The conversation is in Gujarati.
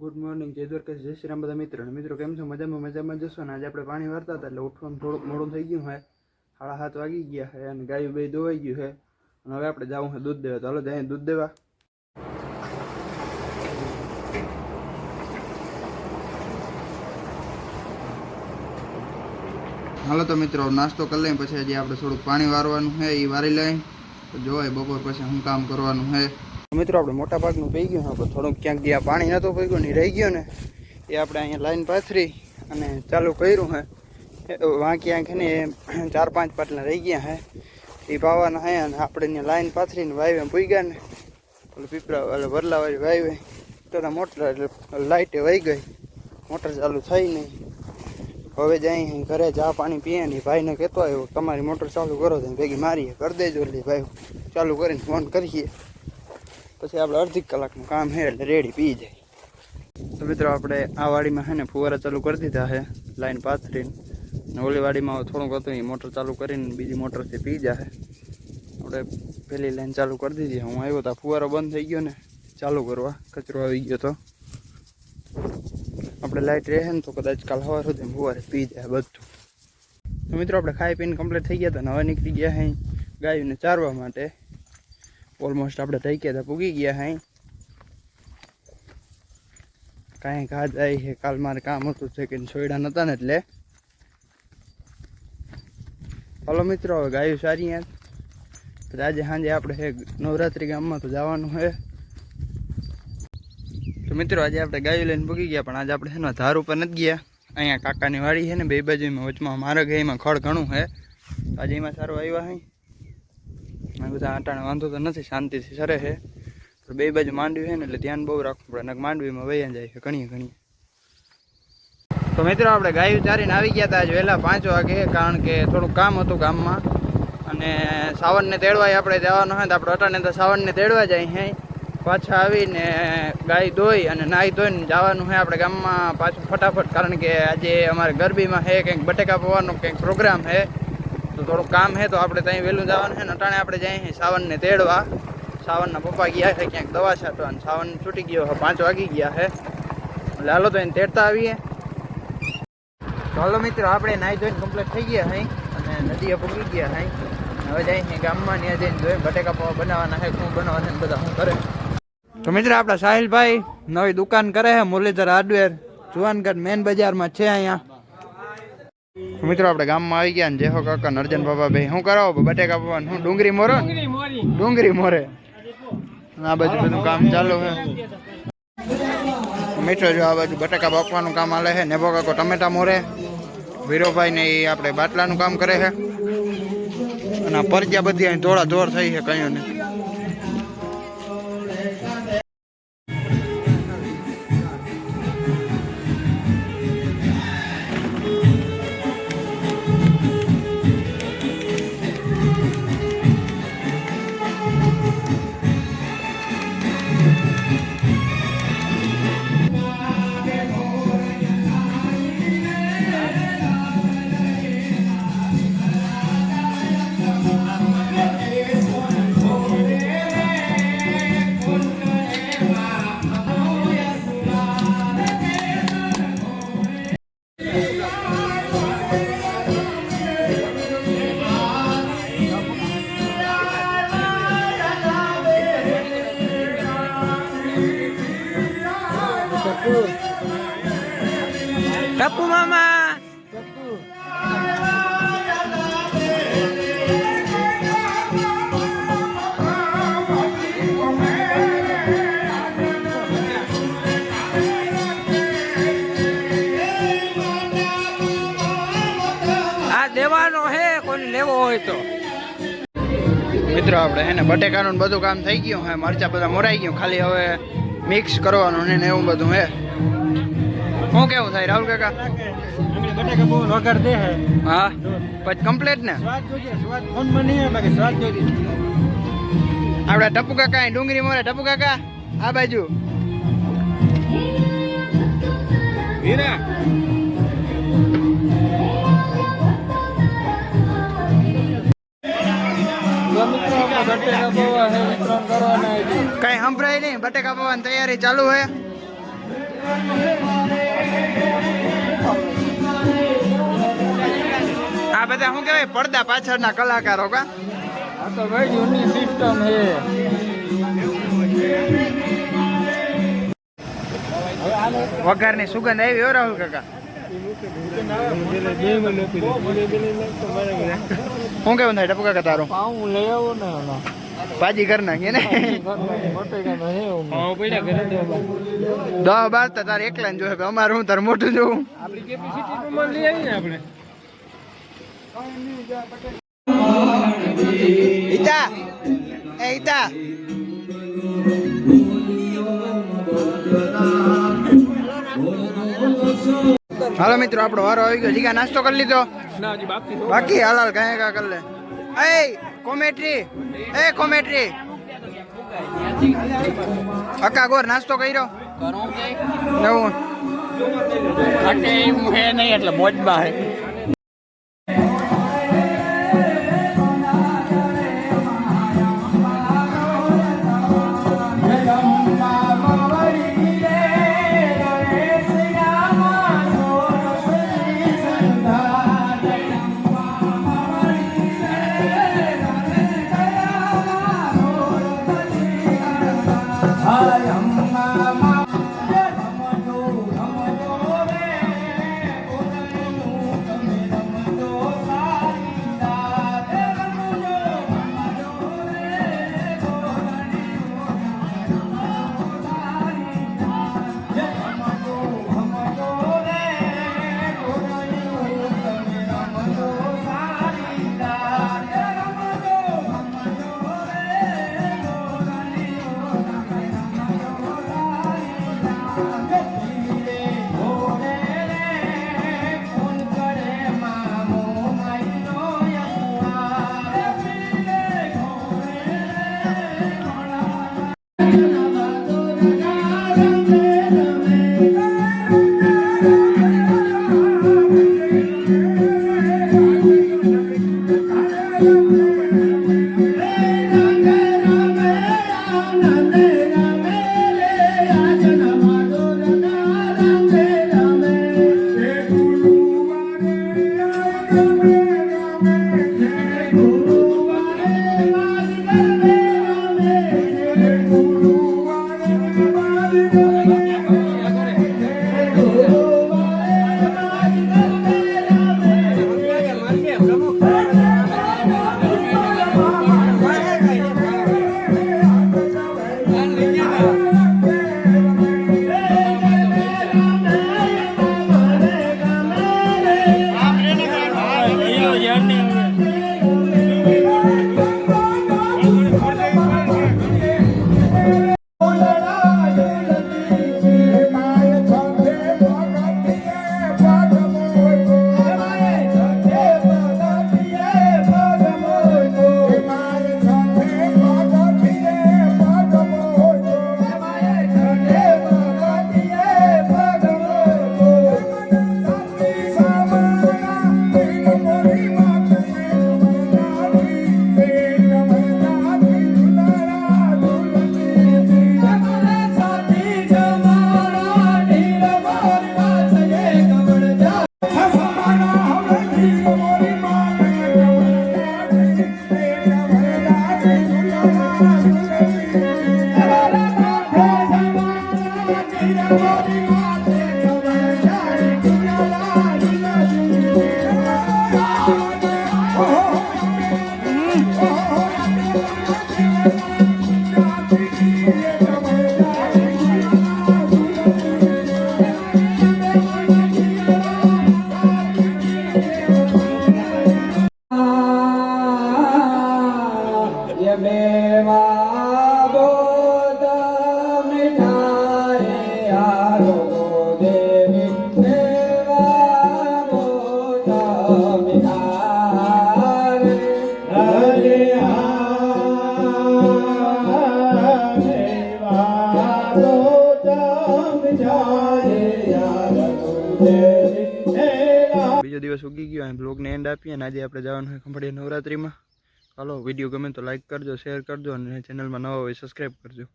ગુડ મોર્નિંગ જય દ્વારકા, જય શ્રી રામ. બધા મિત્રો અને મિત્રો, કેમ છો? મજામાં મજામાં જશો ને? આજે આપણે પાણી વારતા હતા, એટલે ઉઠવામાં થોડુંક મોડું થઈ ગયું છે સાડા સાત વાગી ગયા છે અને ગાયું બે દોવાઈ ગયું છે અને હવે આપણે જવું છે દૂધ દેવા. તો હાલો જાય દૂધ દેવા. હાલો તો મિત્રો, નાસ્તો કરી લઈએ, પછી હજી આપણે થોડુંક પાણી વારવાનું છે એ વારી લઈએ. તો જોવાય, બપોર પછી શું કામ કરવાનું છે મિત્રો, આપણે મોટા ભાગનું પી ગયું આપણે થોડુંક ક્યાંક ગયા પાણી નહોતું પીગયું ને રહી ગયું ને, એ આપણે અહીંયા લાઈન પાથરી અને ચાલુ કર્યું, હે. વાં ક્યાંક ને ચાર પાંચ પાટલા રહી ગયા, હે. એ પાવાના હે અને આપણે અહીંયા લાઈન પાથરીને વાવે ગયા ને પેલું પીપળા એટલે વરલાવાળી વાવે તો મોટર, એટલે લાઇટે વહી ગઈ. મોટર ચાલુ થઈ નહીં હવે જઈ ઘરે ચા પાણી પીએ ને ભાઈને કહેતો આવ્યો, તમારી મોટર ચાલુ કરો તો ભેગી મારીએ, કરી દેજો, એટલે ભાઈ ચાલુ કરીને ફોન કરીએ. પછી આપણે અડધી કલાકનું કામ છે એટલે રેડી પી જાય. તો મિત્રો આપણે આ વાડીમાં છે ને ફુવારા ચાલુ કરી દીધા છે, લાઈન પાથરીને. ને ઓલી વાડીમાં થોડુંક હતું, એ મોટર ચાલુ કરીને બીજી મોટરથી પી જાય આપણે પેલી લાઈન ચાલુ કરી દીધી હું આવ્યો તો ફુવારો બંધ થઈ ગયો ને, ચાલુ કરવા. કચરો આવી ગયો તો. આપણે લાઇટ રહે ને તો કદાચ કાલ સવાર સુધી ફુવારે પી જાય બધું. તો મિત્રો આપણે ખાઈ પીને કમ્પ્લીટ થઈ ગયા હતા ને હવે નીકળી ગયા અહીં ગાયોને ચારવા માટે. ઓલમોસ્ટ આપણે થઈ ગયા હતા પૂગી ગયા હાઈ કાંઈ ઘા જાય છે, કાલ મારે કામ હતું છે કે છોડ્યા નહોતા ને એટલે. હલો મિત્રો, હવે ગાયું સારી યાર આજે સાંજે આપણે નવરાત્રિ ગામમાં તો જવાનું છે તો મિત્રો, આજે આપણે ગાયું લઈને ભૂગી ગયા, પણ આજે આપણે છે ને ધાર ઉપર નથી ગયા. અહીંયા કાકાની વાડી છે ને, બે બાજુમાં વચમાં, મારા ગાયમાં ખડ ઘણું છે આજે એમાં સારું આવ્યા છે આ બધા આટાણે વાંધો તો નથી, શાંતિથી સરે છે. પણ બે બાજુ માંડવી છે ને એટલે ધ્યાન બહુ રાખવું પડે નક માંડવીમાં વૈયા જાય છે ઘણી ઘણી તો મિત્રો, આપણે ગાયું ચારીને આવી ગયા હતા આજ વહેલા પાંચ વાગે, કારણ કે થોડુંક કામ હતું ગામમાં. અને સાવનને તેડવાય આપણે જવાનું હોય તો આપણે અટાણે તો સાવનને તેડવા જાય હે. પાછા આવીને ગાય ધોઈ અને નાહી ધોઈને જવાનું હોય આપણે ગામમાં પાછું ફટાફટ, કારણ કે આજે અમારે ગરબીમાં છે કંઈક બટેકા પવાનો કંઈક પ્રોગ્રામ છે તો થોડુંક કામ છે, તો આપણે ત્યાં વહેલું જવાનું છે. ને અટાણે આપણે જઈએ સાવનને તેડવા. સાવનના પપ્પા ગયા છે ક્યાંક દવા છાંટવા અને સાવન છૂટી ગયો છે, પાંચ વાગી ગયા છે. એટલે હાલો તો એને તેડતા આવીએ. તો હાલો મિત્રો, આપણે નાહી ધોઈને કમ્પ્લીટ થઈ ગયા હઈ અને નદીએ પૂગી ગયા હઈ હવે છે ગામમાં, ત્યાં જઈને જોઈએ બટેકા પૌવા બનાવવાના છે, શું બનાવવાના છે બધા શું કરે. તો મિત્રો, આપણા સાહિલભાઈ નવી દુકાન કરે છે, મુરલીધર હાર્ડવેર, જુવાનગઢ મેન બજારમાં છે અહીંયા. મિત્રો આપણે ગામમાં આવી ગયા ને જેહો કાકા નરજન બાબા ભાઈ શું કરાવો બટેકા પવન શું ડુંગળી મોરો? ડુંગળી મોરે. આ બાજુ બધું કામ ચાલુ છે. મિત્રો જો આ બાજુ બટાકા બાફવાનું કામ આલે છે. નેબો કાકો ટમેટા મોરે. વીરોભાઈ ને એ આપણે બાટલાનું કામ કરે છે. અને પરજ્યા બધી અહીં ધોળા ધોળ થઈ છે કયું ને ટપુ મામા. દેવાનો હે કોઈ લેવો હોય તો. મિત્રો, આપણે હે બટેકાનું બધું કામ થઈ ગયું હે, મરચા બધા મોરાઈ ગયું, ખાલી હવે મિક્સ કરવાનું ને એવું બધું હે. શું કેવું થાય? રાહુલ કાકા? બટાકા બહુ વગર દે હે? હા પછી કમ્પ્લીટ ને? સ્વાદ જોઈએ સ્વાદ ફોનમાં નહીં આવે બાકી સ્વાદ જોઈએ આપણે ટપુ કાકા અહીં ડુંગળી મોરે. ટપુ કાકા આ બાજુ. હીરા. કઈ સંભળાય નહીં. બટેકા પવાની તૈયારી ચાલુ આ બધા શું કેવાય પડદા પાછળના કલાકારો કા? તો ભાઈ જૂની સિસ્ટમ હે વઘારની સુગંધ આવી રાહુલ કાકા. શું કેવું થાય ટપકા તારું? લઈ આવું ને ભાજી કરી નાખીએ ને બટેકાનો છે એવું. દસ બાર તો તારે એકલા જોવે પણ અમારે હું તારે મોટું જોવું આપણી કેપેસિટી પ્રમાણે લઈ આવીએ ને આપણે ઈતા એ ઈતા હાલો મિત્રો આપણો વારો આવી ગયો. જીગા નાસ્તો કરી લીધો. ના હજી બાકી છે. બાકી હાલાલ કાંઈ કા કરી લે. એ કોમેટ્રી. એ કોમેટ્રી. અક્કા ગોર નાસ્તો કર્યો? નવું. ઘટે હું હે નહીં એટલે મોજમાં હે. બીજો દિવસ ઉગી ગયો. અને બ્લોગને એન્ડ આપીએ અને આજે આપણે જવાનું હોય ખંભાળિયા નવરાત્રિમાં. ચાલો વીડિયો ગમે તો લાઇક કરજો શેર કરજો અને ચેનલમાં નવા હોય સબસ્ક્રાઈબ કરજો.